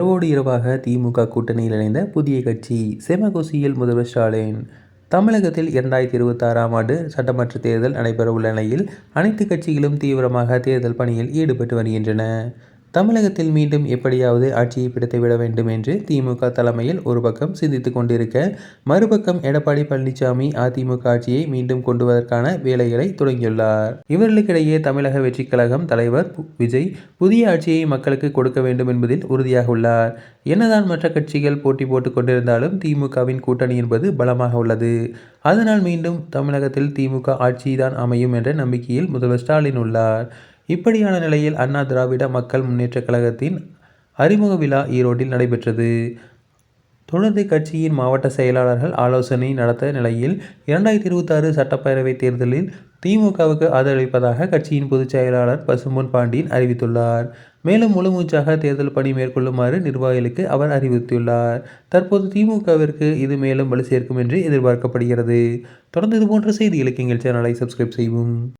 இரவோடு இரவாக திமுக கூட்டணியில் இணைந்த புதிய கட்சி செமகோசியில் முதல்வர் ஸ்டாலின். தமிழகத்தில் இரண்டாயிரத்தி இருபத்தாறாம் ஆண்டு சட்டமன்ற தேர்தல் நடைபெறவுள்ள நிலையில் அனைத்து கட்சிகளும் தீவிரமாக தேர்தல் பணியில் ஈடுபட்டு வருகின்றன. தமிழகத்தில் மீண்டும் எப்படியாவது ஆட்சியை பிடித்துவிட வேண்டும் என்று திமுக தலைமையில் ஒரு பக்கம் சிந்தித்து கொண்டிருக்க மறுபக்கம் எடப்பாடி பழனிசாமி அதிமுக ஆட்சியை மீண்டும் கொண்டுவதற்கான வேலைகளை தொடங்கியுள்ளார். இவர்களுக்கிடையே தமிழக வெற்றிக் கழகம் தலைவர் விஜய் புதிய ஆட்சியை மக்களுக்கு கொடுக்க வேண்டும் என்பதில் உறுதியாக உள்ளார். என்னதான் மற்ற கட்சிகள் போட்டி போட்டுக் கொண்டிருந்தாலும் திமுகவின் கூட்டணி என்பது பலமாக உள்ளது. அதனால் மீண்டும் தமிழகத்தில் திமுக ஆட்சிதான் அமையும் என்ற நம்பிக்கையில் முதல்வர் ஸ்டாலின் உள்ளார். இப்படியான நிலையில் அண்ணா திராவிட மக்கள் முன்னேற்றக் கழகத்தின் அறிமுக விழா ஈரோட்டில் நடைபெற்றது. தொடர்ந்து கட்சியின் மாவட்ட செயலாளர்கள் ஆலோசனை நடத்த நிலையில் இரண்டாயிரத்தி இருபத்தாறு சட்டப்பேரவைத் தேர்தலில் திமுகவுக்கு ஆதரவளிப்பதாக கட்சியின் பொதுச் செயலாளர் பசும்பொன் பாண்டியன் அறிவித்துள்ளார். மேலும் முழுமூச்சாக தேர்தல் பணி மேற்கொள்ளுமாறு நிர்வாகிகளுக்கு அவர் அறிவித்துள்ளார் தற்போது திமுகவிற்கு இது மேலும் வலு சேர்க்கும் என்று எதிர்பார்க்கப்படுகிறது. தொடர்ந்து இதுபோன்ற செய்திகளுக்கு எங்கள் சேனலை சப்ஸ்கிரைப் செய்வோம்